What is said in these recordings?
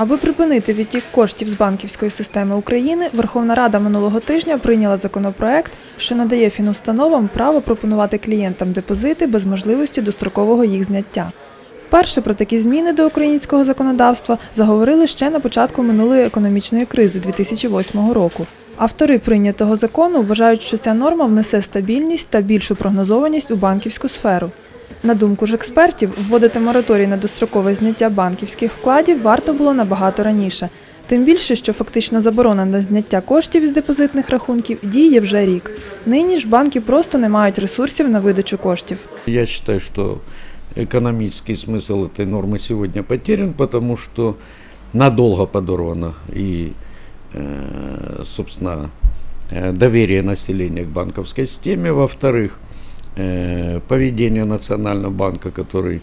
Аби припинити відтік коштів з банківської системи України, Верховна Рада минулого тижня прийняла законопроект, що надає фінустановам право пропонувати клієнтам депозити без можливості дострокового їх зняття. Вперше про такі зміни до українського законодавства заговорили ще на початку минулої економічної кризи 2008 року. Автори прийнятого закону вважають, що ця норма внесе стабільність та більшу прогнозованість у банківську сферу. На думку ж експертів, вводити мораторій на дострокове зняття банківських вкладів варто було набагато раніше. Тим більше, що фактично заборона на зняття коштів із депозитних рахунків діє вже рік. Нині ж банки просто не мають ресурсів на видачу коштів. Я считаю, что экономический смысл этой нормы сегодня потерян, потому что надолго подорвано и, э, собственно, э, доверие населения к банковской системе. Во-вторых, э, поведение Национального банка, который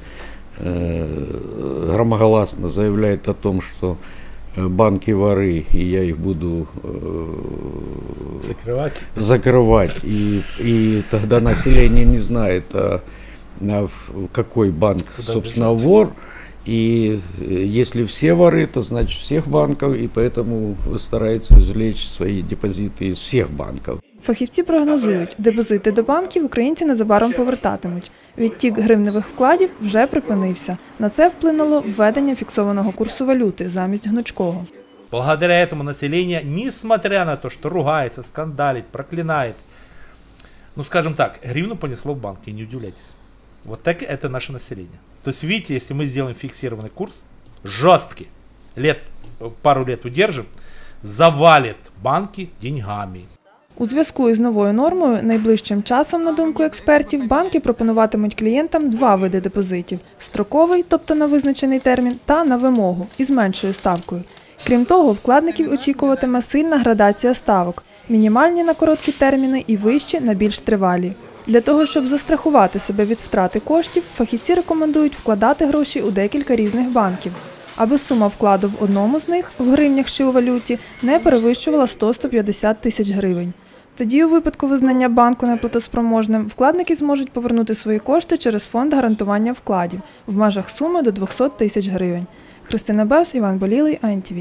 э, громогласно заявляет о том, что э, банки воры, и я их буду э, закрывать. закрывать, и, и тогда население не знает, а, а в какой банк, Куда собственно, бежать. вор. И э, если все воры, то значит всех банков, и поэтому старается извлечь свои депозиты из всех банков. Фахівці прогнозують, депозити до банків українці незабаром повертатимуть. Відтік гривневих вкладів вже припинився. На це вплинуло введення фіксованого курсу валюти замість гнучкого. Благодаря этому население, несмотря на то, что ругается, скандалит, проклинает, ну скажем так, гривну понесло в банки, не удивляйтесь. Вот так это наше население. То есть, видите, если мы сделаем фиксированный курс, жесткий, лет, пару лет удержим, завалит банки деньгами. У зв'язку із новою нормою, найближчим часом, на думку експертів, банки пропонуватимуть клієнтам два види депозитів: строковий, тобто на визначений термін, та на вимогу із меншою ставкою. Крім того, вкладників очікуватиме сильна градація ставок: мінімальні на короткі терміни і вищі на більш тривалі. Для того, щоб застрахувати себе від втрати коштів, фахівці рекомендують вкладати гроші у декілька різних банків, аби сума вкладу в одному з них в гривнях чи у валюті не перевищувала 100-150 тисяч гривень. Тоді, у випадку визнання банку неплатоспроможним, вкладники зможуть повернути свої кошти через фонд гарантування вкладів в межах суми до 200 тисяч гривень. Христина Бевс, Іван Болілий, АНТВ.